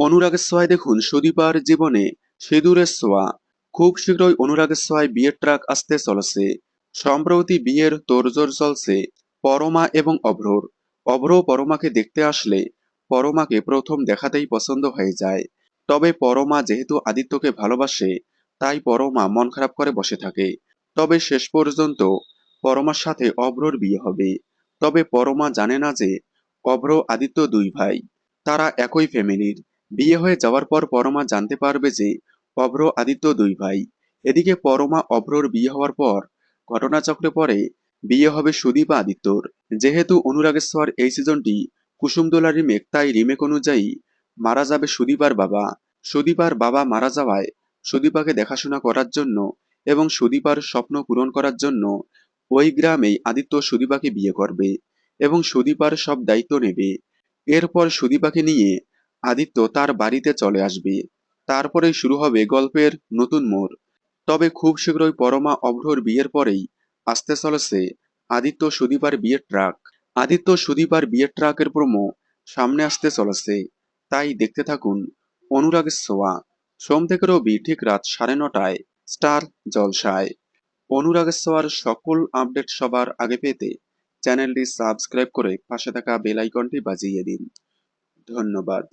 অনুরাগের ছোঁয়ায় দেখুন সুদীপার জীবনে সিঁদুরের ছোঁয়া। খুব শীঘ্রই অনুরাগের ছোঁয়ায় বিয়ের ট্রাক আসতে চলেছে। সম্প্রতি বিয়ের তোড়জোড় চলছে পরমা এবং অভ্রর। অভ্র পরমাকে দেখতে আসলে পরমাকে প্রথম দেখাতেই পছন্দ হয়ে যায়। তবে পরমা যেহেতু আদিত্যকে ভালোবাসে, তাই পরমা মন খারাপ করে বসে থাকে। তবে শেষ পর্যন্ত পরমার সাথে অভ্রর বিয়ে হবে। তবে পরমা জানে না যে অভ্র আদিত্য দুই ভাই, তারা একই ফ্যামিলির বিয়ে হয়ে যাওয়ার পর পরমা জানতে পারবে যে অভ্র আদিত্য দুই ভাই। এদিকে পরমা অভ্রর বিয়ে হওয়ার পর ঘটনাচক্রে পরে বিয়ে হবে সুদীপ আদিত্যর। যেহেতু অনুরাগেশ্বর এই সিজনটি কুসুমদোলা রিমেক তাই রিমেক অনুযায়ী মারা যাবে সুদীপার বাবা। সুদীপার বাবা মারা যাওয়ায় সুদীপাকে দেখাশোনা করার জন্য এবং সুদীপার স্বপ্ন পূরণ করার জন্য ওই গ্রামেই আদিত্য সুদীপাকে বিয়ে করবে এবং সুদীপার সব দায়িত্ব নেবে। এরপর সুদীপাকে নিয়ে আদিত্য তার বাড়িতে চলে আসবে। তারপরেই শুরু হবে গল্পের নতুন মোড়। তবে খুব শীঘ্রই পরমা অভ্রর বিয়ের পরেই আসতে চলেছে আদিত্য সুদীপার বিয়ের ট্রাক। আদিত্য সুদীপার বিয়ের ট্রাকের প্রমো সামনে আসতে চলেছে। তাই দেখতে থাকুন অনুরাগের সোয়া। সোম থেকে রবি ঠিক রাত সাড়ে নটায় স্টার জলসায়। অনুরাগের সোয়ার সকল আপডেট সবার আগে পেতে চ্যানেলটি সাবস্ক্রাইব করে পাশে থাকা বেল আইকনটি বাজিয়ে দিন। ধন্যবাদ।